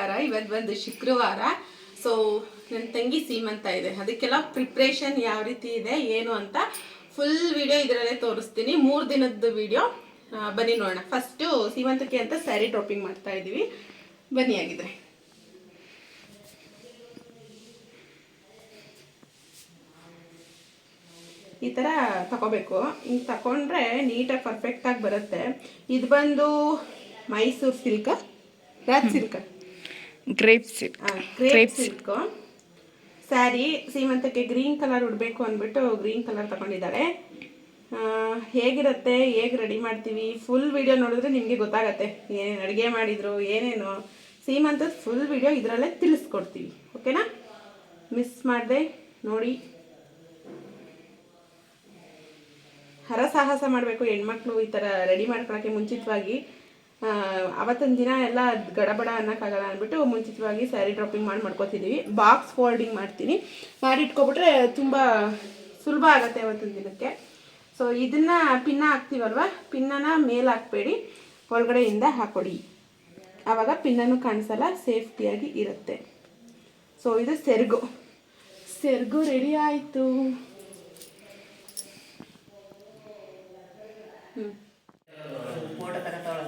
ನಮಸ್ಕಾರ ಇವತ್ತು ಬಂದು ಶುಕ್ರವಾರ. ಸೊ ನನ್ನ ತಂಗಿ ಸೀಮಂತ ಇದೆ. ಅದಕ್ಕೆಲ್ಲ ಪ್ರಿಪ್ರೇಷನ್ ಯಾವ ರೀತಿ ಇದೆ ಏನು ಅಂತ ಫುಲ್ ವಿಡಿಯೋ ಇದರಲ್ಲೇ ತೋರಿಸ್ತೀನಿ. ಮೂರು ದಿನದ ವಿಡಿಯೋ ಬನ್ನಿ ನೋಡೋಣ. ಫಸ್ಟು ಸೀಮಂತಕ್ಕೆ ಅಂತ ಸ್ಯಾರಿ ಡ್ರಾಪಿಂಗ್ ಮಾಡ್ತಾ ಇದ್ದೀವಿ ಬನ್ನಿ ಆಗಿದ್ರೆ ಈ ಥರ ತಗೋಬೇಕು ಹಿಂಗೆ ತಗೊಂಡ್ರೆ ನೀಟಾಗಿ ಪರ್ಫೆಕ್ಟಾಗಿ ಬರುತ್ತೆ. ಇದು ಬಂದು Mysuru silk Raj silk grapes grape silk sari ಸೀಮಂತಕ್ಕೆ green colour ಉಡಬೇಕು ಅಂದ್ಬಿಟ್ಟು ಗ್ರೀನ್ ಕಲರ್ ತಗೊಂಡಿದ್ದಾಳೆ ಹೇಗಿರುತ್ತೆ ಹೇಗೆ ರೆಡಿ ಮಾಡ್ತೀವಿ? ಫುಲ್ ವಿಡಿಯೋ ನೋಡಿದ್ರೆ ನಿಮಗೆ ಗೊತ್ತಾಗತ್ತೆ. ಏನೇನು ಅಡುಗೆ ಮಾಡಿದ್ರು ಏನೇನು? ಸೀಮಂತದ ಫುಲ್ ವಿಡಿಯೋ ಇದರಲ್ಲೇ ತಿಳಿಸ್ಕೊಡ್ತೀವಿ. ಓಕೆನಾ ಮಿಸ್ ಮಾಡಿದೆ ನೋಡಿ. ಹರಸಾಹಸ ಮಾಡಬೇಕು ಹೆಣ್ಮಕ್ಳು ಈ ಥರ ರೆಡಿ ಮಾಡ್ಕೊಳಕ್ಕೆ ಮುಂಚಿತವಾಗಿ. ಆ, ಅವತ್ತಿನ ದಿನ ಎಲ್ಲ ಗಡಬಡ ಅನ್ನೋಕ್ಕಾಗಲ್ಲ ಅಂದ್ಬಿಟ್ಟು ಮುಂಚಿತವಾಗಿ ಸ್ಯಾರಿ ಡ್ರಾಪಿಂಗ್ ಮಾಡಿ ಮಾಡ್ಕೋತಿದ್ದೀವಿ ಬಾಕ್ಸ್ ಫೋಲ್ಡಿಂಗ್ ಮಾಡ್ತೀನಿ. ಮಾಡಿ ಇಟ್ಕೊಬಿಟ್ರೆ ತುಂಬ ಸುಲಭ ಆಗುತ್ತೆ ಅವತ್ತಿನ ದಿನಕ್ಕೆ. ಸೊ ಇದನ್ನು ಪಿನ್ನ ಹಾಕ್ತೀವಲ್ವ? ಪಿನ್ನನ ಮೇಲೆ ಹಾಕ್ಬೇಡಿ. ಒಳಗಡೆಯಿಂದ ಹಾಕೊಡಿ. ಆವಾಗ ಪಿನ್ನನ್ನು ಕಾಣಿಸಲ್ಲ ಸೇಫ್ಟಿಯಾಗಿ ಇರುತ್ತೆ. ಸೊ ಇದು ಸೆರಗು. ಸೆರಗು ರೆಡಿ ಆಯಿತು.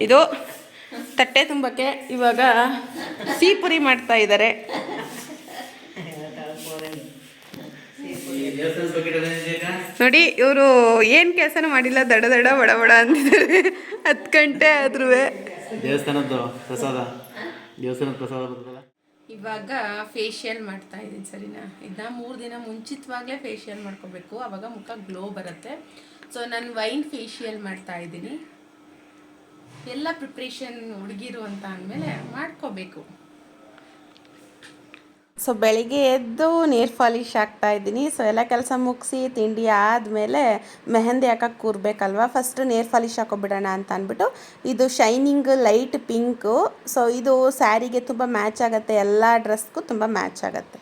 ಇದು ತಟ್ಟೆ ತುಂಬಕ್ಕೆ ಇವಾಗ ಸಿಹಿಪುರಿ ಮಾಡ್ತಾ ಇದ್ದಾರೆ. ನೋಡಿ ಇವರು ಏನು ಕೆಲಸನೂ ಮಾಡಿಲ್ಲ ದಡ ದಡ ಬಡ ಬಡ ಅಂತಿದ್ದಾರೆ. ಹತ್ತು ಗಂಟೆ ಆದ್ರೂ ದೇವಸ್ಥಾನದ್ದು ಪ್ರಸಾದ ದೇವಸ್ಥಾನದ ಪ್ರಸಾದ ಇವಾಗ ಫೇಶಿಯಲ್ ಮಾಡ್ತಾ ಇದ್ದೀನಿ ಸರಿನಾ? ಇದನ್ನ ಮೂರು ದಿನ ಮುಂಚಿತವಾಗಲೇ ಫೇಶಿಯಲ್ ಮಾಡ್ಕೋಬೇಕು. ಅವಾಗ ಮುಖ ಗ್ಲೋ ಬರುತ್ತೆ. ಸೊ ನಾನು ವೈನ್ ಫೇಶಿಯಲ್ ಮಾಡ್ತಾ ಇದ್ದೀನಿ. ಎಲ್ಲ ಪ್ರಿಪ್ರೇಷನ್ ಹುಡುಗಿರು ಅಂತ ಅಂದಮೇಲೆ ಮಾಡ್ಕೋಬೇಕು. ಸೊ ಬೆಳಿಗ್ಗೆ ಎದ್ದು ನೇರ್ ಪಾಲಿಶ್ ಆಗ್ತಾ ಇದ್ದೀನಿ. ಸೊ ಎಲ್ಲ ಕೆಲಸ ಮುಗಿಸಿ ತಿಂಡಿ ಆದಮೇಲೆ ಮೆಹಂದಿ ಹಾಕಕ್ಕೆ ಕೂರ್ಬೇಕಲ್ವಾ? ಫಸ್ಟ್ ನೇರ್ ಪಾಲಿಶ್ ಹಾಕೋಬಿಡೋಣ ಅಂತ ಅಂದ್ಬಿಟ್ಟು ಇದು ಶೈನಿಂಗ್ ಲೈಟ್ ಪಿಂಕು ಸೊ ಇದು ಸ್ಯಾರಿಗೆ ತುಂಬ ಮ್ಯಾಚ್ ಆಗುತ್ತೆ. ಎಲ್ಲ ಡ್ರೆಸ್ಗೂ ತುಂಬ ಮ್ಯಾಚ್ ಆಗುತ್ತೆ.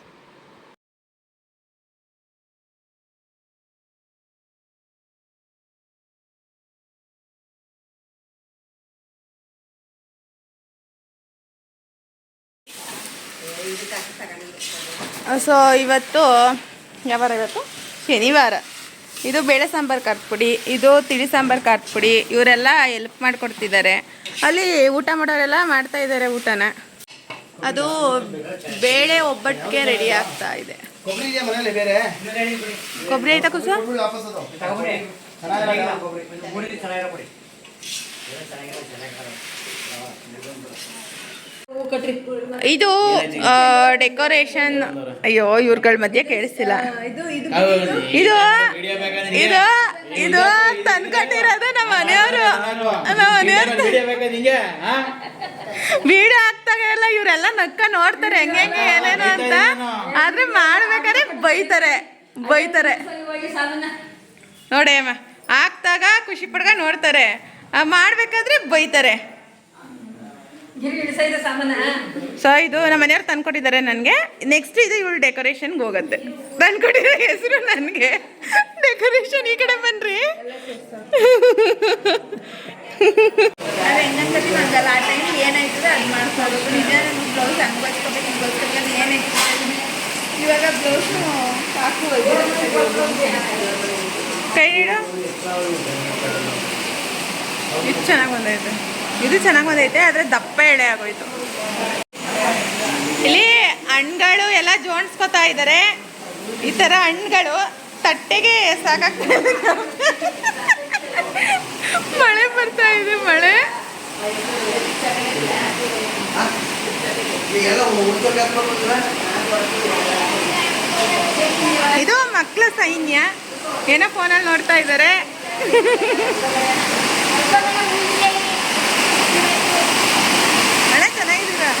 ಸೊ, ಇವತ್ತು ಯಾವಾರ ಇವತ್ತು? ಶನಿವಾರ. ಇದು ಬೇಳೆ ಸಾಂಬಾರು ಖಾರದ ಇದು ತಿಳಿ ಸಾಂಬಾರು ಖಾರದ ಪುಡಿ ಇವರೆಲ್ಲ ಹೆಲ್ಪ್ ಮಾಡಿಕೊಡ್ತಿದ್ದಾರೆ. ಅಲ್ಲಿ ಊಟ ಮಾಡೋರೆಲ್ಲ ಮಾಡ್ತಾ ಇದ್ದಾರೆ ಊಟನ. ಅದು ಬೇಳೆ ಒಬ್ಬಟ್ಟಿಗೆ ರೆಡಿ ಆಗ್ತಾ ಇದೆ. ಕೊಬ್ಬರಿ ಆಯ್ತಾ ಕುಸ ಇದು ಡೆಕೋರೇಷನ್ ಅಯ್ಯೋ ಇವ್ರಗಳ ಮಧ್ಯೆ ಕೇಳಿಸ್ತಿಲ್ಲ. ಇದು ಇದು ಇದು ತಂದ್ಕೊಂಡಿರೋದು ನಮ್ಮ ಮನೆಯವರು. ನಮ್ಮ ಮನೆಯವರು ವಿಡಿಯೋ ಹಾಕ್ತಾಗೆಲ್ಲ ಇವರೆಲ್ಲ ನಕ್ಕ ನೋಡ್ತಾರೆ ಹೆಂಗೆ ಹೆಂಗೆ ಏನೇನು ಅಂತ. ಆದ್ರೆ ಮಾಡ್ಬೇಕಾದ್ರೆ ಬೈತಾರೆ ಬೈತಾರೆ. ನೋಡಿ ಅಮ್ಮ ಹಾಕ್ದಾಗ ಖುಷಿ ಪಡ್ಗ ನೋಡ್ತಾರೆ. ಆ, ಮಾಡ್ಬೇಕಾದ್ರೆ ಬೈತಾರೆ. ಸೊ ಇದು ನಮ್ಮ ಮನೆಯವ್ರು ತಂದ್ಕೊಟ್ಟಿದ್ದಾರೆ ನನಗೆ. ನೆಕ್ಸ್ಟ್ ಇದು ಇವಳು ಡೆಕೋರೇಷನ್ಗೆ ಹೋಗುತ್ತೆ. ತಂದ್ಕೊಟ್ಟಿರೋ ಹೆಸರು ನನಗೆ. ಡೆಕೋರೇಷನ್ ಈ ಕಡೆ ಬನ್ರಿ. ಇವಾಗ ಕೈ ಇಡ ಇದು ಚೆನ್ನಾಗಿ ಬಂದೈತೆ. ಇದು ಚೆನ್ನಾಗಿ ಬಂದೈತೆ, ಆದರೆ ದಪ್ಪ ಎಳೆ ಆಗೋಯ್ತು. ಇಲ್ಲಿ ಹಣ್ಗಳು ಎಲ್ಲ ಜೋಡಿಸ್ಕೊತಾ ಇದ್ದಾರೆ. ಈ ಥರ ಹಣ್ಗಳು ತಟ್ಟೆಗೆ ಸಾಕಾಗ್ತಾ ಮಳೆ ಬರ್ತಾ ಇದೆ, ಮಳೆ. ಇದು ಮಕ್ಕಳ ಸೈನ್ಯ. ಏನೋ ಫೋನಲ್ಲಿ ನೋಡ್ತಾ ಇದ್ದಾರೆ ಅಣ್ಣ ಚೆನ್ನಾಗಿದ್ದೀರಾ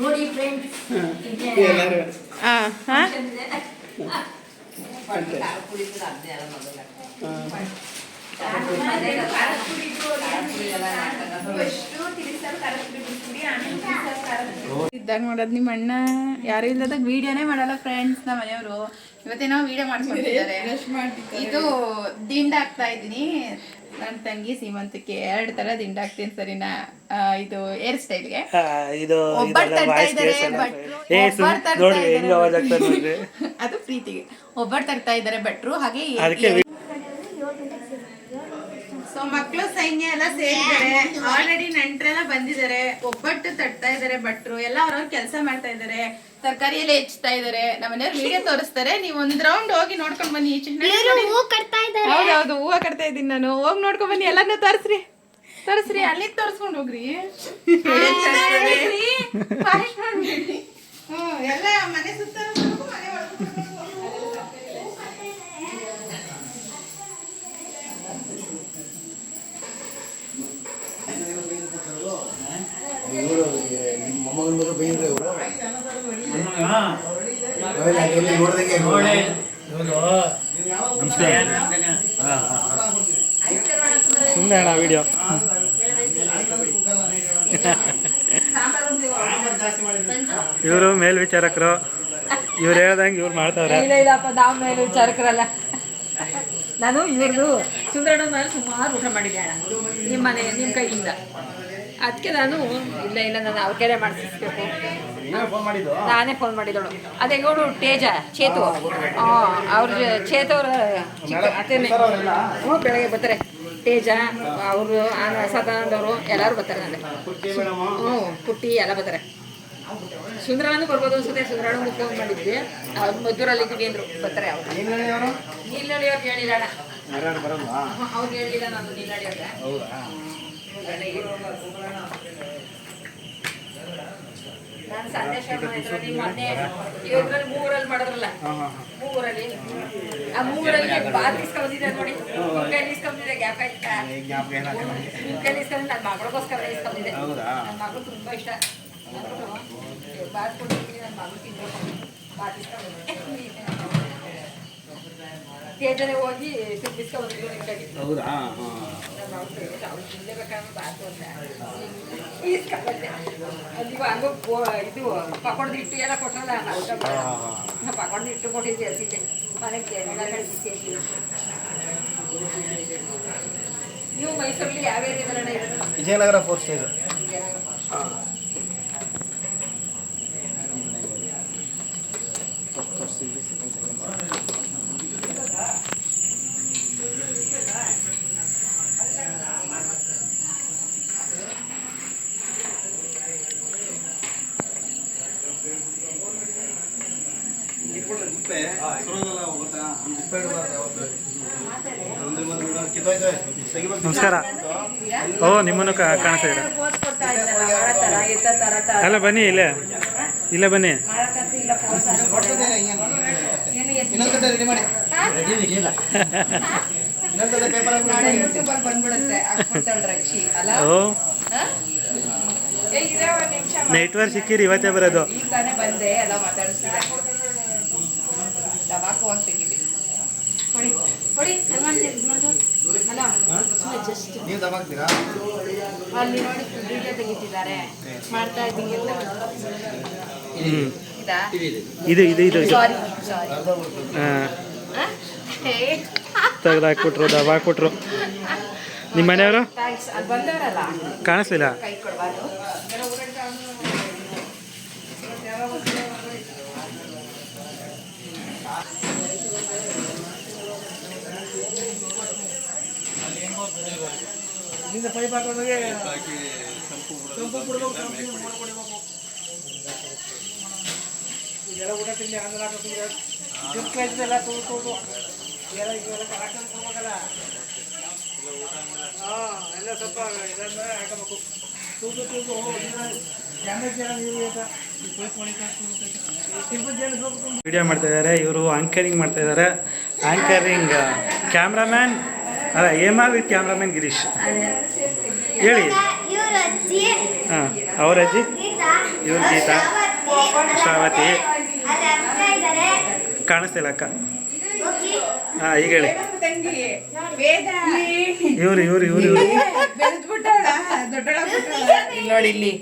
ನೋಡಿ ಫ್ರೆಂಡ್ಸ್ ಹಾಂ ಹಾಂ ಇದ್ದಾಗ ಮಾಡೋದು ನಿಮ್ಮ ಅಣ್ಣ ಯಾರು ಇಲ್ಲದಾಗ ವಿಡಿಯೋನೇ ಮಾಡಲ್ಲ ಫ್ರೆಂಡ್ಸ್ ನಮ್ಮ ಮನೆಯವರು. ಇವತ್ತೇನೋ ವಿಡಿಯೋ ಮಾಡ್ಕೊಂಡಿದ್ದಾರೆ ಇದು ದಿಂಡ ಹಾಕ್ತಾ ಇದ್ದೀನಿ. ನನ್ನ ತಂಗಿ ಸೀಮಂತಕ್ಕೆ ಎರಡು ತರ ದಿಂಡ ಹಾಕ್ತೀನಿ ಸರಿನಾ? ಇದು ಹೇರ್ ಸ್ಟೈಲ್ಗೆ ಇದು ಅದು ಪ್ರೀತಿಗೆ. ಒಬ್ಬರು ತರ್ತಾ ಇದ್ದಾರೆ ಭಟ್ರು. ಹಾಗೆ ಸೊ ಮಕ್ಕಳು ಸೈನ್ಯ ಎಲ್ಲ ಸೇರಿದ್ದಾರೆ. ಆಲ್ರೆಡಿ ನೆಂಟ್ರೆಲ್ಲ ಬಂದಿದ್ದಾರೆ. ಒಬ್ಬಟ್ಟು ತಟ್ತಾ ಇದ್ದಾರೆ ಭಟ್ರು. ಎಲ್ಲ ಅವ್ರವ್ರ ಕೆಲಸ ಮಾಡ್ತಾ ಇದ್ದಾರೆ. ತರಕಾರಿ ಎಲ್ಲ ಹೆಚ್ಚುತ್ತಾ ಇದ್ದಾರೆ. ನಮ್ಮನೆಯವ್ರು ವಿಡಿಯೋ ತೋರಿಸ್ತಾರೆ. ನೀವು ಒಂದ್ ರೌಂಡ್ ಹೋಗಿ ನೋಡ್ಕೊಂಡ್ ಬನ್ನಿ. ಈಚೆ ಹೌದೌದು ಹೂವ ಕಟ್ತಾ ಇದ್ದೀನಿ ನಾನು. ಹೋಗಿ ನೋಡ್ಕೊಂಡ್ ಬನ್ನಿ. ಎಲ್ಲಾನು ತೋರಿಸ್ರಿ. ತೋರಿಸ್ರಿ. ಅಲ್ಲಿ ತೋರಿಸ್ಕೊಂಡು ಹೋಗ್ರಿ. ಎಲ್ಲ ಮನೆ ಸುತ್ತ ಸುಮ್ಮನೆ ಅಣ್ಣ ವಿಡಿಯೋ ಇವರು ಮೇಲ್ವಿಚಾರಕರು. ಇವ್ರು ಹೇಳ್ದಂಗೆ ಇವ್ರು ಮಾಡ್ತಾರೆ ಇಲ್ಲ ಇಲ್ಲಪ್ಪ ನಾವು ಮೇಲೆ ವಿಚಾರಕರಲ್ಲ ನಾನು ಇವ್ರದ್ದು ಸುಂದರಣ್ಣ ಮೇಲೆ ಸುಮಾರು ಊಟ ಮಾಡಿದ್ದೆ ಅಣ್ಣ. ನಿಮ್ಮ ಮನೆ ನಿಮ್ಮ ಕೈಯಿಂದ. ಅದಕ್ಕೆ ನಾನು ಇಲ್ಲ ಇಲ್ಲ ನಾನು ಅವ್ರ ಕೈಲೇ ಮಾಡಿಸ್ಬೇಕು ನಾನೇ ಫೋನ್ ಮಾಡಿದಳು ಅದೇ ಇವಳು ತೇಜ ಚೇತು. ಅವ್ರ ಚೇತು ಅವ್ರ ಚಿಕ್ಕ ಅತ್ತೇನೆ. ಹ್ಞೂ ಬೆಳಗ್ಗೆ ಬರ್ತಾರೆ. ತೇಜ ಅವರು ಸದಾನಂದವರು ಎಲ್ಲರೂ ಬರ್ತಾರೆ ನನಗೆ. ಹ್ಞೂ ಪುಟ್ಟಿ ಎಲ್ಲ ಬರ್ತಾರೆ. ಸುಂದರಾನು ಬರ್ಬೋದು ಅನ್ಸುತ್ತೆ ಸುಂದರಾಣು ಫೋನ್ ಮಾಡಿದ್ವಿ. ಅವ್ರು ಮದ್ದೂರಲ್ಲಿ ಇದ್ದೀವಿ ಅಂದ್ರು ಬರ್ತಾರೆ ಅವರು. ನೀಲಳಿ ಅವ್ರಿಗೆ ಹೇಳಿಲ್ಲ ಅವ್ರಿಗೆ ಹೇಳಿಲ್ಲ ನಾನು ನೀಲಳಿ ಸಂದೇಶ ಮಾಡಿದ್ರು ಮೊನ್ನೆ ಇವ್ರಲ್ಲಿ ಮೂರಲ್ಲಿ ಮಾಡಿದ್ರಲ್ಲ? ಮೂರಲ್ಲಿ ಆ ಮೂರಲ್ಲಿ ಬಾತ್ ಇಸ್ಕೊಂಡಿದ್ದೆ ನೋಡಿ. ಕೈಲಿ ಇಸ್ಕೊಂಡಿದ್ದೆ ಗ್ಯಾಪ್ ಆಯ್ತಾ? ಕೈಲಿ ನನ್ನ ಮಗಳಿಗೋಸ್ಕರ ಇಸ್ಕೊಂಡಿದ್ದೆ ನನ್ನ ಮಗಳು ತುಂಬಾ ಇಷ್ಟ. ಬಾರ್ ಬಾತ್ ಕೊಟ್ಟಿದ್ದೀನಿ ನನ್ನ ಮಗಳು ತಿನ್ಬೇಕು ಬಾತ್ ಇಸ್ಕೊಂಡಿದ್ದೆ ತೇಜನೆ ಹೋಗಿ ಕೈಗೆ ಹೌದಾ? ಇದು ಪಕೋಡದ ಹಿಟ್ಟು ಎಲ್ಲ ಕೊಟ್ರಲ್ಲ ಪಕೋಡದ ಹಿಟ್ಟು ಕೊಟ್ಟಿದ್ದೆ ಅದಿದ್ದೆ ಮನೆಗೆ ನೀವು ಮೈಸೂರಲ್ಲಿ ಯಾವ ಏರಿಯಾದಲ್ಲ ಇರೋದು ವಿಜಯನಗರ ಫೋರ್ ಸ್ಟೇಜ್. ನಮಸ್ಕಾರ. ಓ ನಿಮ್ಮನ್ನು ಕಾಣಿಸ್ತಾ ಅಲ್ಲ ಬನ್ನಿ ಇಲ್ಲೇ. ಇಲ್ಲ ಬನ್ನಿ. ಓ. ನೆಟ್ವರ್ಕ್ ಸಿಕ್ಕಿರಿ ಇವತ್ತೇ ಬರೋದು. ಈಗ ತಾನೇ ಕೊಟ್ರು ಎಲ್ಲ ಮಾತಾಡಿಸ್ತಿದ್ದೆ ದವಾಕು ಹೋಗಿ ತೆಗಿಬೇಕು ಕೊಡಿ ಕೊಡಿ ಸಲ್ಮಾನ್ ಇನ್ನೊಂದು ಅಲ್ಲ ಜಸ್ಟ್ ಪೈಪ್ ದಬಾಕ್ತೀರಾ ಅಲ್ಲಿ ನೋಡಿ ವಿಡಿಯೋ ತೆಗಿತಿದ್ದಾರೆ ಮಾಡ್ತಾ ಇದ್ದೀನಿ ಅಂತ ಹ್ಞೂ ಇದಾ ಇದು ಇದು ಇದು ಇದು ಸಾರಿ ಸಾರಿ ಹಾಂ ಎಲ್ಲ ಸ್ವಲ್ಪ ದಬಾಕ್ಬಿಟ್ರು ಹಾಕಬೇಕು. ತೂತು ತೂತು ವಿಡಿಯೋ ಮಾಡ್ತಾ ಇದ್ದಾರೆ ಇವರು ಆಂಕರಿಂಗ್ ಮಾಡ್ತಾ ಇದ್ದಾರೆ. ಆಂಕರಿಂಗ್ ಕ್ಯಾಮ್ರಾಮ್ಯಾನ್ ಅಲ್ಲ ಹೇಮಾ ವಿತ್ ಕ್ಯಾಮ್ರಾಮನ್ ಗಿರೀಶ್. ಹೇಳಿ. ಹಾಂ ಅವ್ರ ಅಜ್ಜಿ? ಗೀತಾ ಇವ್ರ ಗೀತಾ? ಶ್ರಾವತಿ? ಕಾಣಿಸ್ತಿಲ್ಲ ಅಕ್ಕ. ಹಾಂ ಈಗ ಹೇಳಿ. ಇವ್ರಿ ಇವ್ರಿ ಇವ್ರು ಇವ್ರು. ನೋಡಿ ಇಲ್ಲಿ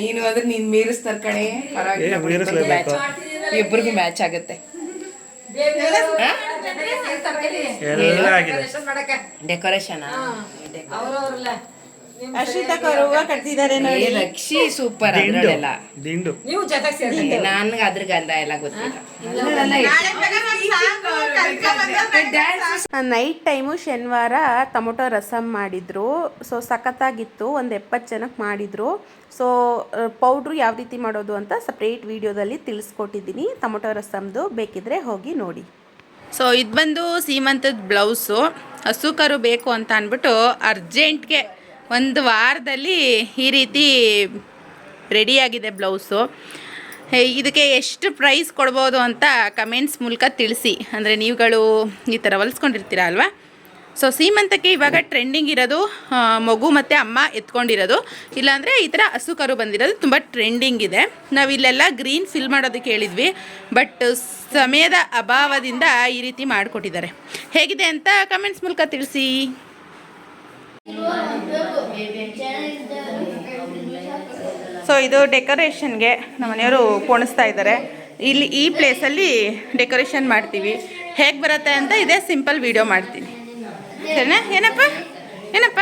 ನೀನು ಅದ್ರ ನೀನ್ ಮೀರಿಸ್ತಾರ ಕಣೆ. ಮೀರಿಸ್ಲೇಬೇಕು. ಇಬ್ಬರಿಗೂ ಮ್ಯಾಚ್ ಆಗುತ್ತೆ. ಎಲ್ಲ ಆಗಿದೆ. ಡೆಕೋರೇಷನ್ ಅವ್ರವ್ರಲ್ಲ. ಅಶ್ವಿತಕ್ಕ ಅವ್ರು ಹೂವು ಕಟ್ತಿದ್ದಾರೆ ನೋಡಿ. ರಕ್ಷಿ ಸೂಪರ್ ದಿಂಡು. ಅದ್ರಲ್ಲೆಲ್ಲ. ದಿಂಡು. ನೀವು ಜೊತೆಗೆ ಸೇರಿ ನನ್ಗೆ ಅದ್ರ ಗಂಧ ಎಲ್ಲ ಗೊತ್ತಿಲ್ಲ. ನೈಟ್ ಟೈಮು ಶನಿವಾರ ಟೊಮೊಟೊ ರಸಮ್ ಮಾಡಿದ್ರು. ಸೊ ಸಖತ್ತಾಗಿತ್ತು. ಒಂದು ಎಪ್ಪತ್ತು ಜನಕ್ಕೆ ಮಾಡಿದ್ರು. ಸೊ ಪೌಡ್ರು ಯಾವ ರೀತಿ ಮಾಡೋದು ಅಂತ ಸಪ್ರೇಟ್ ವಿಡಿಯೋದಲ್ಲಿ ತಿಳಿಸ್ಕೊಟ್ಟಿದ್ದೀನಿ. ಟೊಮೊಟೊ ರಸಮ್ದು ಬೇಕಿದ್ರೆ ಹೋಗಿ ನೋಡಿ. ಸೊ ಇದು ಬಂದು ಸೀಮಂತದ ಬ್ಲೌಸು. ಹಸು ಕರು ಬೇಕು ಅಂತ ಅಂದ್ಬಿಟ್ಟು ಅರ್ಜೆಂಟ್ಗೆ ಒಂದು ವಾರದಲ್ಲಿ ಈ ರೀತಿ ರೆಡಿಯಾಗಿದೆ ಬ್ಲೌಸು. ಇದಕ್ಕೆ ಎಷ್ಟು ಪ್ರೈಸ್ ಕೊಡ್ಬೋದು ಅಂತ ಕಮೆಂಟ್ಸ್ ಮೂಲಕ ತಿಳಿಸಿ. ಅಂದರೆ ನೀವುಗಳು ಈ ಥರ ಹೊಲಿಸ್ಕೊಂಡಿರ್ತೀರ ಅಲ್ವಾ? ಸೊ ಸೀಮಂತಕ್ಕೆ ಇವಾಗ ಟ್ರೆಂಡಿಂಗ್ ಇರೋದು ಮಗು ಮತ್ತು ಅಮ್ಮ ಎತ್ಕೊಂಡಿರೋದು. ಇಲ್ಲಾಂದರೆ ಈ ಥರ ಹಸು ಕರು ಬಂದಿರೋದು ತುಂಬ ಟ್ರೆಂಡಿಂಗ್ ಇದೆ. ನಾವು ಇಲ್ಲೆಲ್ಲ ಗ್ರೀನ್ ಫಿಲ್ ಮಾಡೋದಕ್ಕೆ ಹೇಳಿದ್ವಿ ಬಟ್ ಸಮಯದ ಅಭಾವದಿಂದ ಈ ರೀತಿ ಮಾಡಿಕೊಟ್ಟಿದ್ದಾರೆ. ಹೇಗಿದೆ ಅಂತ ಕಮೆಂಟ್ಸ್ ಮೂಲಕ ತಿಳಿಸಿ. ಸೊ ಇದು ಡೆಕೋರೇಷನ್ಗೆ ನಮ್ಮ ಮನೆಯವರು ಪೋಣಿಸ್ತಾ ಇದ್ದಾರೆ. ಇಲ್ಲಿ ಈ ಪ್ಲೇಸಲ್ಲಿ ಡೆಕೋರೇಷನ್ ಮಾಡ್ತೀವಿ. ಹೇಗೆ ಬರುತ್ತೆ ಅಂತ ಇದೇ ಸಿಂಪಲ್ ವಿಡಿಯೋ ಮಾಡ್ತೀನಿ. ಸರಿನಾ ಏನಪ್ಪ? ಏನಪ್ಪ?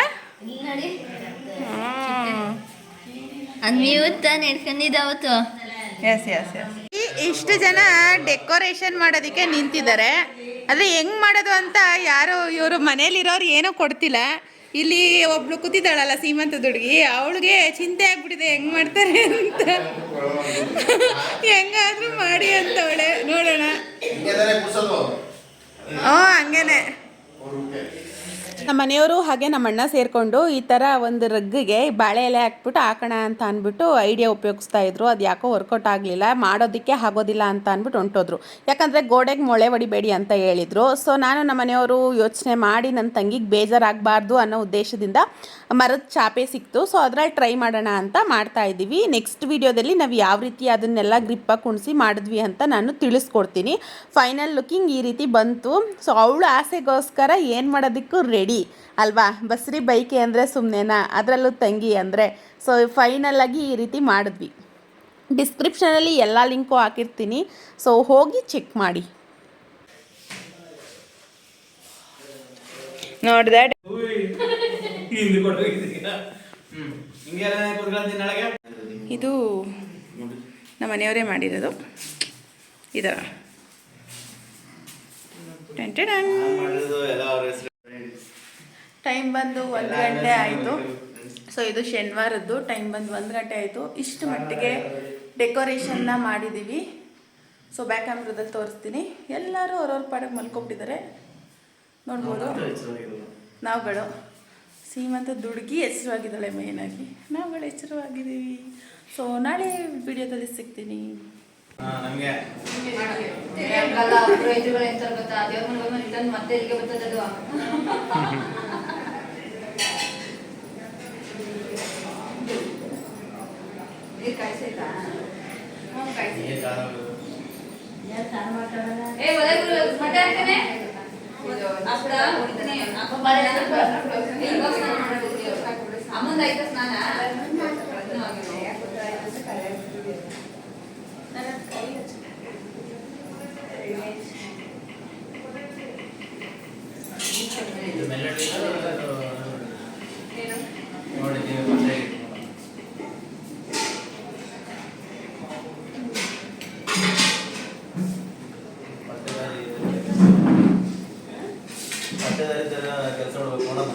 ನೀವು ತಾನು ಹಿಡ್ಕೊಂಡಿದ್ದಾವತ್ತು. ಎಸ್ ಎಸ್ ಎಸ್ ಇಷ್ಟು ಜನ ಡೆಕೋರೇಷನ್ ಮಾಡೋದಕ್ಕೆ ನಿಂತಿದ್ದಾರೆ. ಆದರೆ ಹೆಂಗ್ ಮಾಡೋದು ಅಂತ ಯಾರು ಇವರು ಮನೇಲಿರೋರು ಏನೂ ಕೊಡ್ತಿಲ್ಲ. ಇಲ್ಲಿ ಒಬ್ಳು ಕೂತಿದ್ದಾಳಲ್ಲ ಸೀಮಂತ ದುಡ್ಗಿ ಅವಳಿಗೆ ಚಿಂತೆ ಆಗ್ಬಿಟ್ಟಿದೆ ಹೆಂಗ್ ಮಾಡ್ತಾರೆ ಅಂತ. ಹೆಂಗಾದ್ರೂ ಮಾಡಿ ಅಂತ ಅವಳೆ ನೋಡೋಣ ಹ್ಞೂ ಹಂಗೇನೆ. ನಮ್ಮ ಮನೆಯವರು ಹಾಗೆ ನಮ್ಮ ಅಣ್ಣ ಸೇರಿಕೊಂಡು ಈ ಥರ ಒಂದು ರಗ್ಗಿಗೆ ಬಾಳೆ ಎಲೆ ಹಾಕ್ಬಿಟ್ಟು ಹಾಕೋಣ ಅಂತ ಅಂದ್ಬಿಟ್ಟು ಐಡಿಯಾ ಉಪಯೋಗಿಸ್ತಾ ಇದ್ರು. ಅದು ಯಾಕೋ ವರ್ಕೌಟ್ ಆಗಲಿಲ್ಲ, ಮಾಡೋದಕ್ಕೆ ಆಗೋದಿಲ್ಲ ಅಂತ ಅಂದ್ಬಿಟ್ಟು ಹೊಂಟೋದ್ರು. ಯಾಕಂದರೆ ಗೋಡೆಗೆ ಮೊಳೆ ಹೊಡಿಬೇಡಿ ಅಂತ ಹೇಳಿದರು. ಸೊ ನಾನು ನಮ್ಮ ಮನೆಯವರು ಯೋಚನೆ ಮಾಡಿ ನನ್ನ ತಂಗಿಗೆ ಬೇಜಾರಾಗಬಾರ್ದು ಅನ್ನೋ ಉದ್ದೇಶದಿಂದ ಮರದ ಚಾಪೆ ಸಿಕ್ತು. ಸೊ ಅದ್ರಲ್ಲಿ ಟ್ರೈ ಮಾಡೋಣ ಅಂತ ಮಾಡ್ತಾ ಇದ್ದೀವಿ. ನೆಕ್ಸ್ಟ್ ವಿಡಿಯೋದಲ್ಲಿ ನಾವು ಯಾವ ರೀತಿ ಅದನ್ನೆಲ್ಲ ಗ್ರಿಪ್ಪಾಗಿ ಕುಣಿಸಿ ಮಾಡಿದ್ವಿ ಅಂತ ನಾನು ತಿಳಿಸ್ಕೊಡ್ತೀನಿ. ಫೈನಲ್ ಲುಕಿಂಗ್ ಈ ರೀತಿ ಬಂತು. ಸೊ ಅವಳು ಆಸೆಗೋಸ್ಕರ ಏನು ಮಾಡೋದಕ್ಕೂ ರೆಡಿ ಅಲ್ವಾ? ಬಸ್ರಿ ಬೈಕೆ ಅಂದರೆ ಸುಮ್ಮನೆನಾ ಅದರಲ್ಲೂ ತಂಗಿ ಅಂದರೆ. ಸೊ ಫೈನಲ್ ಆಗಿ ಈ ರೀತಿ ಮಾಡಿದ್ವಿ. ಡಿಸ್ಕ್ರಿಪ್ಷನಲ್ಲಿ ಎಲ್ಲ ಲಿಂಕು ಹಾಕಿರ್ತೀನಿ. ಸೊ ಹೋಗಿ ಚೆಕ್ ಮಾಡಿ. ಇದು ನಮ್ಮ ಮನೆಯವರೇ ಮಾಡಿರೋದು. ಇದು ಟೆನ್ ಟೆನ್. ಟೈಮ್ ಬಂದು ಒಂದು ಗಂಟೆ ಆಯಿತು. ಸೊ ಇದು ಶನಿವಾರದ್ದು. ಟೈಮ್ ಬಂದು ಒಂದು ಗಂಟೆ ಆಯಿತು. ಇಷ್ಟು ಮಟ್ಟಿಗೆ ಡೆಕೋರೇಷನ್ನ ಮಾಡಿದ್ದೀವಿ ಸೊ ಬ್ಯಾಕ್ ಕ್ಯಾಮ್ರದಲ್ಲಿ ತೋರಿಸ್ತೀನಿ. ಎಲ್ಲರೂ ಅವ್ರವ್ರ ಪಾಡಕ್ಕೆ ಮಲ್ಕೊಬಿಟ್ಟಿದ್ದಾರೆ. ನೋಡ್ಬೋದು. ನಾವುಗಳು ಸೀಮಂತ ದುಡುಗಿ ಹೆಸರುವಾಗಿದ್ದಾಳೆ ಮೇಯ್ನಾಗಿ. ನಾವುಗಳು ಹೆಸರುವಾಗಿದ್ದೀವಿ ಸೊ ನಾಳೆ ವಿಡಿಯೋದಲ್ಲಿ ಸಿಗ್ತೀನಿ. ಮತ್ತೆ ಇಲ್ಲಿಗೆ ಬರ್ತದದು ನೀರ್ ಕಾಯ್ಸೈತಾ? ಹ್ಮ್, ಕಾಯ್ಸೈತೆ. ಏ, ಒಲೆ ಗುರು, ಮೊಟ್ಟೆ ಹಾಕ್ತೇನೆ? ಹಪ್ಪಳ, ಉಣ್ತೀನಿ. ಅಪ್ಪ ಬಾಳೆ ಹಾಕ್ಬಿಡು. ಇವಾಗ ಸ್ನಾನ ಮಾಡ್ಬೇಕು. ಅಮ್ಮಂದು ಆಯ್ತಾ ಸ್ನಾನ ಇನ್ನೂ ಆಗಿಲ್ಲ. ಕೆಲಸ ಮಾಡ್ಬೇಕು ನೋಡೋಣ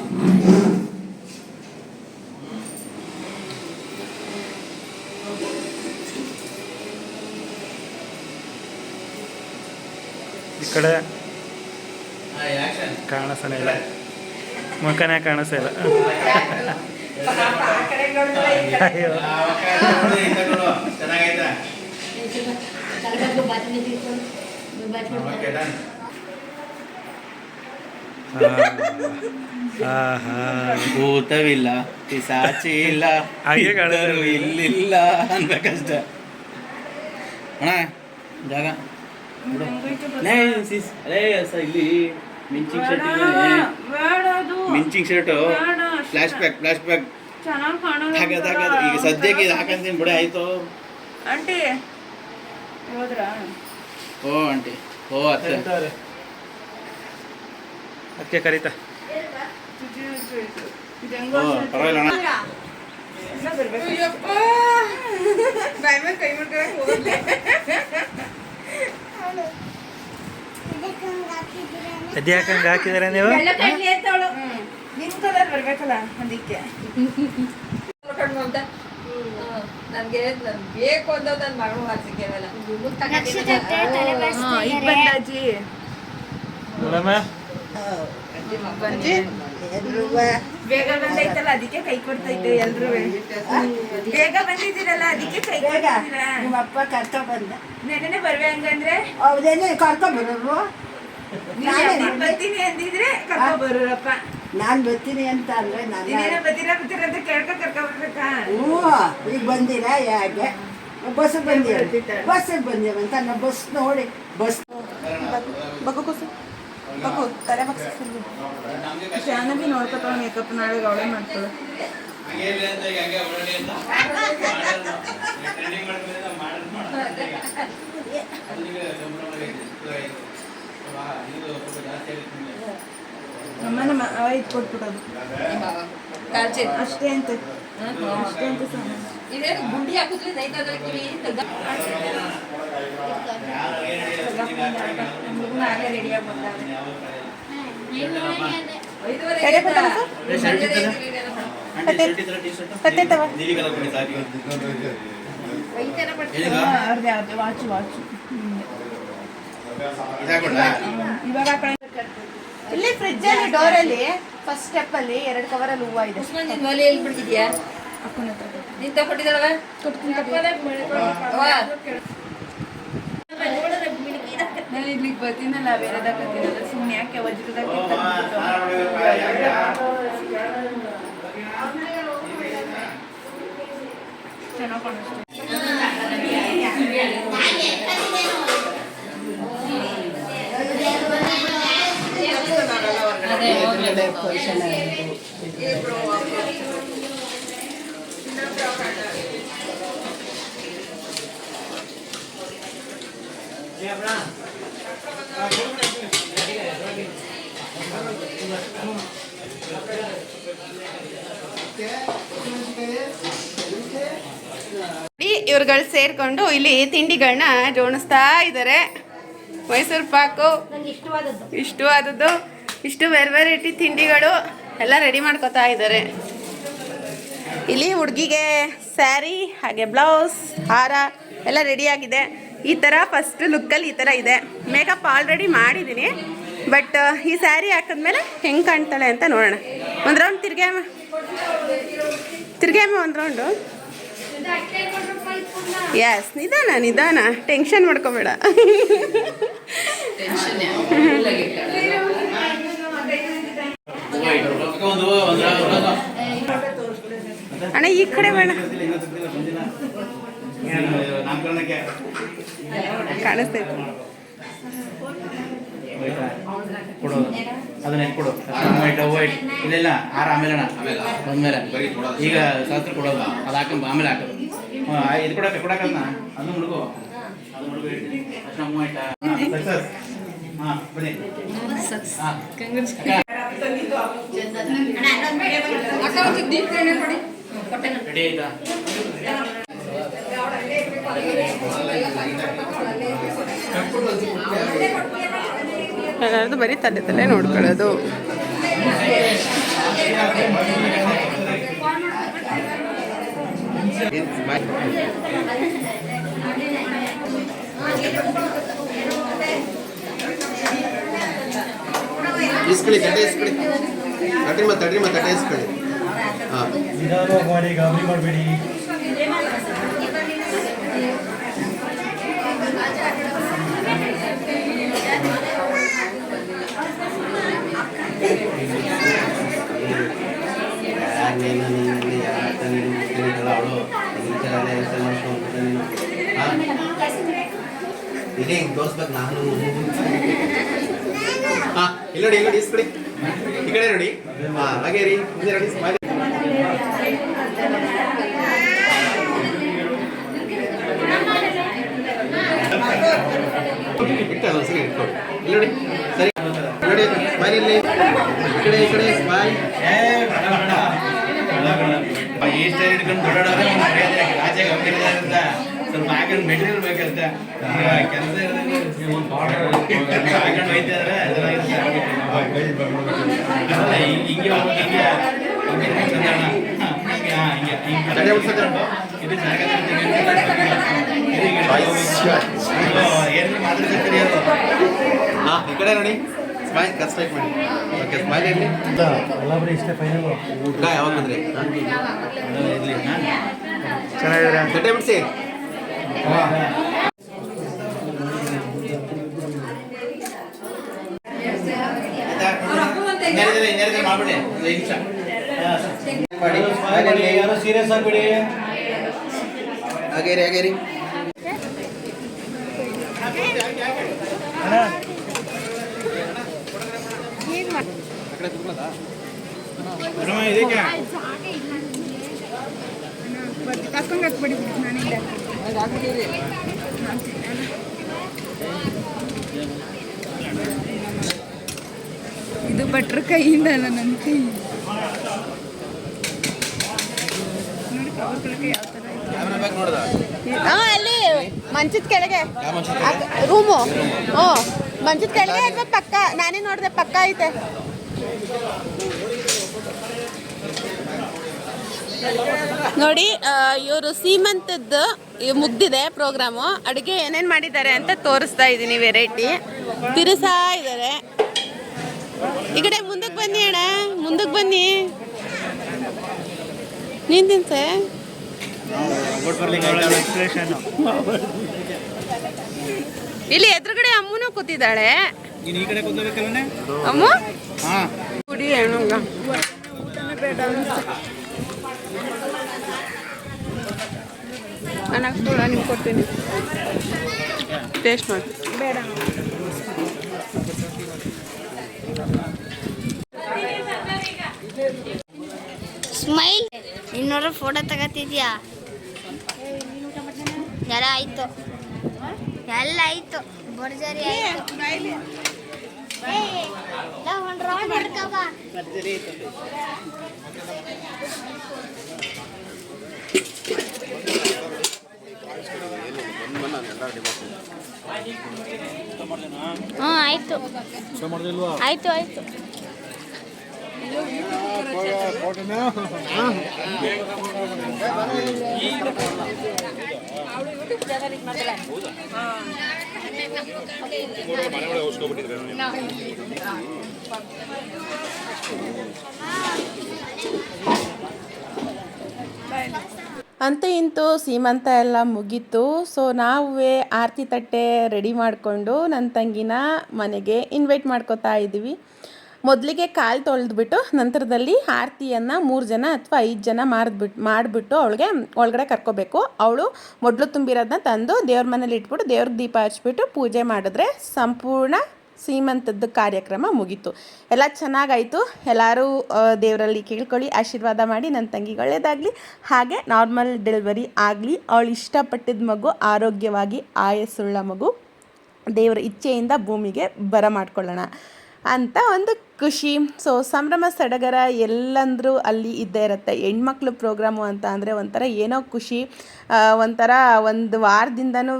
ಈ ಕಡೆ ಕಾಣಿಸ್ತಾನೆ ಇಲ್ಲ. ಮುಖನೇ ಕಾಣಿಸ್ತಾ ಇಲ್ಲ. ಅಯ್ಯೋ. ಭೂತವಿಲ್ಲ ಪಿಸಾಚಿ ಇಲ್ಲ ಹಾಗೆ ಇಲ್ಲಿಲ್ಲ ಅನ್ಬೇಕಷ್ಟೆ ಅಣ್ಣ ಜಾಗ. ಇಲ್ಲಿ ಮಿಂಚಿಂಗ್ shirt ಮಿಂಚಿಂಗ್ shirt flash back flash back ಹಾಗದ ಈಗ ಸದ್ಯಕ್ಕೆ ಇದು ಹಾಕಂತೀನಿ ಬಿಡಿ ಆಯ್ತು. ಆಂಟಿ ಹೋದ್ರಾ? ಓ ಆಂಟಿ. ಓ ಅತ್ತೆ. ಅದಕ್ಕೆ ಕರೀತಾ. ಓ ಪರವಾಗಿಲ್ಲ ಅಣ್ಣ. ಬಾಯ್ ಮೇಲೆ ಕೈ ಮಾಡ್ಕೊಳಕ್ ಅದೇ ಯಾಕಂಗೆ ಹಾಕಿದಾರೆ ನೀವು ನಿನ್ ಕಲರ್ ಬರ್ಬೇಕಲ್ಲ ಅದಕ್ಕೆ. ನನ್ಗೆ ಬೇಕು ಅಂತ ನನ್ನ ಮಗಳು ಹಾಕ್ಸಿದ್ದೇವಲ್ಲ ಈಗ ಬಂದಾಜಿ. ಬೇಗ ಬಂದೈತಲ್ಲ ಅದಕ್ಕೆ ಕೈ ಕೊಡ್ತೈತೆ ಎಲ್ರು ಬೇಗ ಬಂದಿದ್ದೀರಲ್ಲ ಅದಕ್ಕೆ ಕೈ ನಿಮ್ಮ ನಿಮ್ಮಪ್ಪ ಕರ್ಕೊ ಬಂದ ನೆನೆ ಬರ್ವೆ ಹಂಗಂದ್ರೆ ಹೌದೇನೆ ಕರ್ಕೊ ಬರೋರು ಯಾವ್ದಿಗ್ ಬರ್ತೀನಿ ಅಂದಿದ್ರೆ ಕರ್ಕೊ ಬರೋರಪ್ಪ ನಾನ್ ಬರ್ತೀನಿ ಅಂತ ಅಂದ್ರೆ ನಾನು ಬರ್ತೀರಾ ಬರ್ತೀರಾ ಅಂತ ಕೇಳ್ಕೊ ಕರ್ಕೊ ಬರ್ಬೇಕಾ ಹ್ಞೂ ಈಗ ಬಂದಿರ ಯಾಕೆ ಬಸ್ ಬಂದಿರ ಬಸ್ಸಿಗೆ ಬಂದೆ ನಾವು ಬಸ್ ನೋಡಿ ಬಸ್ ಬಗ್ಗೆ ಕೂಸು ಬಗ್ಗು ತಲೆ ಬಗ್ಸಿ ಜಾನವಿ ನೋಡ್ಕೊತಾಳ ಮೇಕಪ್ ನಾಳೆ ಅವಳೇ ಮಾಡ್ತಾಳೆ. ನಮ್ಮ ನಮ್ಮ ಅವ ಇದು ಕಾಲ್ಚಿ ಅಷ್ಟೇ ಅಂತ. ಅಷ್ಟೇ ಅಂತ ಸಾಮಾನು ಇದೇನು ಗುಂಡಿ ಹಾಕಿದ್ರಿ ನೈತಾದ್ರೆ ಕಿವಿ ವಾಚ್ ವಾಚ್ ಇದಾಕೊಡ್ಲಾ ಇವಾಗ ಇಲ್ಲಿ ಫ್ರಿಜ್ ಅಲ್ಲಿ ಡೋರ್ ಅಲ್ಲಿ ಫಸ್ಟ್ ಸ್ಟೆಪ್ ಅಲ್ಲಿ ಎರಡು ಕವರ್ ಅಲ್ಲಿ ಹೂವ ಇದೆ. ಒಲೆ ಎಲ್ಲಿ ಬಿಡ್ತಿದ್ಯಾ ನೀನ್ ತಗೊಟ್ಟಿದ್ದಾಳವ ನಾನು ಇಲ್ಲಿಗೆ ಬರ್ತೀನಲ್ಲ ಬೇರೆದಾಗತ್ತೀನಲ್ಲ ಸುಮ್ಮನೆ ಯಾಕೆ ವಜ್ರದಾಗ ಚೆನ್ನಾಗಿ ಕಾಣಿಸ್ತು ಇವ್ರುಗಳು ಸೇರ್ಕೊಂಡು ಇಲ್ಲಿ ತಿಂಡಿಗಳನ್ನ ಜೋಡಿಸ್ತಾ ಇದ್ದಾರೆ. ಮೈಸೂರು ಪಾಕು. ಇಷ್ಟವಾದದ್ದು. ಇಷ್ಟು ವೆರ್ ವೆರೈಟಿ ತಿಂಡಿಗಳು ಎಲ್ಲ ರೆಡಿ ಮಾಡ್ಕೋತಾ ಇದ್ದಾರೆ. ಇಲ್ಲಿ ಹುಡುಗಿಗೆ ಸ್ಯಾರಿ ಹಾಗೆ ಬ್ಲೌಸ್ ಹಾರ ಎಲ್ಲ ರೆಡಿಯಾಗಿದೆ ಈ ಥರ ಫಸ್ಟ್ ಲುಕ್ಕಲ್ಲಿ ಈ ಥರ ಇದೆ. ಮೇಕಪ್ ಆಲ್ರೆಡಿ ಮಾಡಿದ್ದೀನಿ. ಬಟ್ ಈ ಸ್ಯಾರಿ ಹಾಕಿದ್ಮೇಲೆ ಹೆಂಗೆ ಕಾಣ್ತಾಳೆ ಅಂತ ನೋಡೋಣ. ಒಂದು ರೌಂಡ್ ತಿರ್ಗಿ ಅಮ್ಮ. ಒಂದು ರೌಂಡು ಎಸ್ ನಿಧಾನ ನಿಧಾನ. ಟೆನ್ಷನ್ ಮಾಡ್ಕೋಬೇಡ. ಅಣ್ಣ ಈ ಕಡೆ ಬೇಡ. ಕಾಣಿಸ್ತೈತೆ ಕೊಡು ಅದನ್ನ ಕೊಡು ವೈಟ್ ವೈಟ್ ಇಲ್ಲ ಆರ ಆಮೇಲೆ ಅಣ್ಣ. ಬಂದ್ಮೇಲೆ ಈಗ ಶಾಸ್ತ್ರ ಕೊಡೋದು. ಅದು ಹಾಕೊಂಡ್ ಆಮೇಲೆ ಹಾಕೋದು. ಇದು ಕೊಡಕ್ಕೆ ಹುಡುಗು ಸಕ್ಸಸ್ ಹಾಂ ಬನ್ನಿ. ರೆಡಿ ಆಯ್ತಾ? ಬರೀ ತಲೆ ತಲೆ ನೋಡ್ಕೊಳ್ಳೋದು. ಇಸ್ಕೊಳ್ಳಿ ತಟ್ಟೆ ಇಸ್ಕೊಳ್ಳಿ ತಟ್ರಿ ಮತ್ತೆ ತಟ್ರಿ ಮತ್ತೆ ತಟ್ಟೆ ಇಸ್ಕೊಳ್ಳಿ ಹಾಂ ನಿಧಾನವಾಗಿ ಮಾಡಿ ಗಾಬರಿ ಮಾಡಬೇಡಿ ನೋಡಿ ನೋಡಿ ಕಡೆ ಈ ಕಡೆ ನೋಡಿ. ಹಾ ಹಾಗೆ ರೀ, ಮುಂದೆ ನೋಡಿ ಇಟ್ಟಲ್ಲ, ಸರಿ ನೋಡಿ ಸರಿ. ನೋಡಿ ಸ್ಮೈಲ್ ಇಲ್ಲಿ. ಈ ಕಡೆ ಈ ಕಡೆ ಹಿಡ್ಕೊಂಡು ಒಂದು ಸ್ವಲ್ಪ ಹಾಕೊಂಡು ಮೆಟೀರಿಯಲ್ ಬೇಕಂತ. ಕೆಲಸ ಹಾಕೊಂಡು ಹೋಯ್ತಿದ್ರೆ ಚೆನ್ನಾಗಿರುತ್ತೆ ಅದು ಹಾ ಈ ಕಡೆ ನೋಡಿ ಸ್ಮೈಲ್ ಕಟ್ ಮಾಡಿ ಓಕೆ ಸ್ಮೈಲ್ ಇರಲಿ ಊಟ ಯಾವಾಗ ಬಂದ್ರಿ ಹಾ ಚೆನ್ನಾಗಿದ್ದೀರಾ ಗಡ್ಡೆ ಬಿಡಿಸಿ ಇನ್ನೆರಡು ಇನ್ನೆರಡು ಮಾಡ್ಬಿಡಿ ಒಂದು ಐದು ನಿಮಿಷ ಮಾಡಿ ಸ್ಮೈಲ್ ಇರಲಿ ಯಾರು ಸೀರಿಯಸ್ ಆಗ್ಬಿಡಿ ಹಾಗೆ ರೀ ಹಾಗೆ ರೀ ಇದಕ್ಕೆ ಇದು ಭಟ್ರ ಕೈಯಿಂದ ಅಲ್ಲ ನನ್ನ ಕೈ ಅಲ್ಲಿ ಮಂಚದ ಕೆಳಗೆ. ರೂಮು ಹ್ಞೂ ಮಂಚದ ಕೆಳಗೆ ಅಥವಾ ಪಕ್ಕ? ನಾನೇ ನೋಡಿದೆ ಪಕ್ಕ ಐತೆ. ನೋಡಿ ಇವರು ಸೀಮಂತದ್ದು ಮುಗ್ದಿದೆ ಪ್ರೋಗ್ರಾಮು ಅಡುಗೆ ಏನೇನು ಮಾಡಿದ್ದಾರೆ ಅಂತ ತೋರಿಸ್ತಾ ಇದ್ದೀನಿ ವೆರೈಟಿ ತಿರುಸಾ ಇದ್ದಾರೆ ಈ ಕಡೆ ಮುಂದಕ್ಕೆ ಬನ್ನಿ ಅಣ್ಣ. ಮುಂದಕ್ಕೆ ಬನ್ನಿ. ನೀನ್ ತಿನ್ಸೆ? ಇಲ್ಲಿ ಎದುರುಗಡೆ ಅಮ್ಮನೂ ಕೂತಿದ್ದಾಳೆ. ಅಮ್ಮ? ಕುಡಿ ಕೂಡ ನಿಮ್ಗೆ ಕೊಡ್ತೀನಿ. ಟೇಸ್ಟ್ ಮಾಡಿ. ಬೇಡ. ಸ್ಮೈಲ್. ಇನ್ನೂರ ಫೋಟೋ ತಗತಿದ್ಯಾ? ಎಲ್ಲ ಆಯ್ತು. ಎಲ್ಲ ಆಯ್ತು. ಬರ್ಜರಿ ಆಯ್ತು. ಒಂದ್ ಬಾ. ಹ್ಞೂ ಆಯ್ತು ಆಯ್ತು ಆಯ್ತು. ಅಂತೂ ಇಂತೂ ಸೀಮಂತ ಎಲ್ಲ ಮುಗೀತು. ಸೊ ನಾವೇ ಆರತಿ ತಟ್ಟೆ ರೆಡಿ ಮಾಡಿಕೊಂಡು ನನ್ನ ತಂಗಿನ ಮನೆಗೆ ಇನ್ವೈಟ್ ಮಾಡ್ಕೋತಾ ಇದ್ದೀವಿ. ಮೊದಲಿಗೆ ಕಾಲು ತೊಳೆದ್ಬಿಟ್ಟು ನಂತರದಲ್ಲಿ ಆರತಿಯನ್ನು ಮೂರು ಜನ ಅಥವಾ ಐದು ಜನ ಮಾರಿದ್ಬಿಟ್ಟು ಮಾಡಿಬಿಟ್ಟು ಅವಳಿಗೆ ಒಳಗಡೆ ಕರ್ಕೋಬೇಕು. ಅವಳು ಮೊದಲು ತುಂಬಿರೋದನ್ನ ತಂದು ದೇವ್ರ ಮನೇಲಿ ಇಟ್ಬಿಟ್ಟು ದೇವ್ರಿಗೆ ದೀಪ ಹಚ್ಬಿಟ್ಟು ಪೂಜೆ ಮಾಡಿದ್ರೆ ಸಂಪೂರ್ಣ ಸೀಮಂತದ ಕಾರ್ಯಕ್ರಮ ಮುಗೀತು. ಎಲ್ಲ ಚೆನ್ನಾಗಾಯಿತು. ಎಲ್ಲರೂ ದೇವರಲ್ಲಿ ಕೇಳ್ಕೊಳ್ಳಿ, ಆಶೀರ್ವಾದ ಮಾಡಿ ನನ್ನ ತಂಗಿಗೆ ಒಳ್ಳೆಯದಾಗಲಿ ಹಾಗೆ ನಾರ್ಮಲ್ ಡೆಲಿವರಿ ಆಗಲಿ. ಅವಳು ಇಷ್ಟಪಟ್ಟಿದ್ದ ಮಗು ಆರೋಗ್ಯವಾಗಿ ಆಯಸ್ಸುಳ್ಳ ಮಗು. ದೇವರ ಇಚ್ಛೆಯಿಂದ ಭೂಮಿಗೆ ಬರ ಮಾಡ್ಕೊಳ್ಳೋಣ ಅಂತ ಒಂದು ಖುಷಿ. ಸೊ ಸಂಭ್ರಮ, ಸಡಗರ ಎಲ್ಲಂದರೂ ಅಲ್ಲಿ ಇದ್ದೇ ಇರುತ್ತೆ. ಹೆಣ್ಮಕ್ಳು ಪ್ರೋಗ್ರಾಮು ಅಂತ ಅಂದರೆ ಒಂಥರ ಏನೋ ಖುಷಿ. ಒಂಥರ ಒಂದು ವಾರದಿಂದನೂ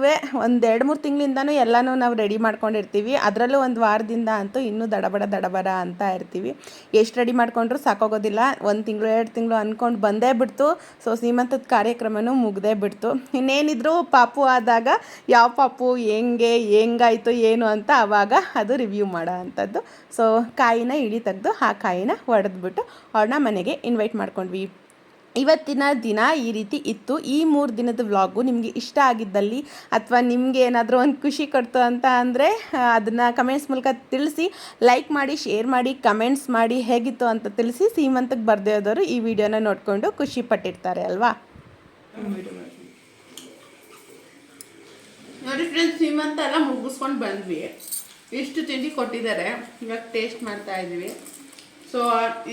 ಒಂದು ಎರಡು, ಮೂರು ತಿಂಗಳಿಂದನೂ ಎಲ್ಲನೂ ನಾವು ರೆಡಿ ಮಾಡ್ಕೊಂಡಿರ್ತೀವಿ. ಅದರಲ್ಲೂ ಒಂದು ವಾರದಿಂದ ಅಂತೂ ಇನ್ನೂ ದಡಬಡ ದಡಬಡ ಅಂತ ಇರ್ತೀವಿ. ಎಷ್ಟು ರೆಡಿ ಮಾಡ್ಕೊಂಡ್ರೂ ಸಾಕಾಗೋದಿಲ್ಲ. ಒಂದು ತಿಂಗಳು, ಎರಡು ತಿಂಗಳು ಅಂದ್ಕೊಂಡು ಬಂದೇ ಬಿಡ್ತು. ಸೊ ಸೀಮಂತದ ಕಾರ್ಯಕ್ರಮನೂ ಮುಗ್ದೇ ಬಿಡ್ತು. ಇನ್ನೇನಿದ್ರು ಪಾಪು ಆದಾಗ ಯಾವ ಪಾಪು, ಹೆಂಗೆ, ಹೆಂಗಾಯಿತು, ಏನು ಅಂತ ಆವಾಗ ಅದು ರಿವ್ಯೂ ಮಾಡೋ ಅಂಥದ್ದು. ಸೊ ಕಾಯಿನ ಇಳಿ ತೆಗೆದು ಆ ಕಾಯಿನ ಒಡೆದ್ಬಿಟ್ಟು ಅವ್ರನ್ನ ಮನೆಗೆ ಇನ್ವೈಟ್ ಮಾಡ್ಕೊಂಡ್ವಿ. ಇವತ್ತಿನ ದಿನ ಈ ರೀತಿ ಇತ್ತು. ಈ ಮೂರು ದಿನದ ವ್ಲಾಗು ನಿಮಗೆ ಇಷ್ಟ ಆಗಿದ್ದಲ್ಲಿ ಅಥವಾ ನಿಮಗೆ ಏನಾದರೂ ಒಂದು ಖುಷಿ ಕೊಡ್ತು ಅಂತ ಅಂದರೆ ಅದನ್ನು ಕಮೆಂಟ್ಸ್ ಮೂಲಕ ತಿಳಿಸಿ ಲೈಕ್ ಮಾಡಿ ಶೇರ್ ಮಾಡಿ ಕಮೆಂಟ್ಸ್ ಮಾಡಿ ಹೇಗಿತ್ತು ಅಂತ ತಿಳಿಸಿ ಸೀಮಂತಕ್ಕೆ ಇದ್ದವರು ಈ ವಿಡಿಯೋನ ನೋಡಿಕೊಂಡು ಖುಷಿ ಪಟ್ಟಿರ್ತಾರೆ ಅಲ್ವಾ? ನೋಡಿ ಫ್ರೆಂಡ್ಸ್ ಸೀಮಂತ ಎಲ್ಲ ಮುಗಿಸ್ಕೊಂಡು ಬಂದ್ವಿ. ಇಷ್ಟು ತಿಂಡಿ ಕೊಟ್ಟಿದ್ದಾರೆ. ಇವಾಗ ಟೇಸ್ಟ್ ಮಾಡ್ತಾ ಇದ್ದೀವಿ. ಸೊ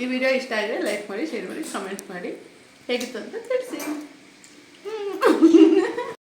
ಈ ವಿಡಿಯೋ ಇಷ್ಟ ಆದರೆ ಲೈಕ್ ಮಾಡಿ ಶೇರ್ ಮಾಡಿ ಕಮೆಂಟ್ ಮಾಡಿ. ಹೇಗಿತ್ತು ಅಂತ ತಿಳಿಸಿ.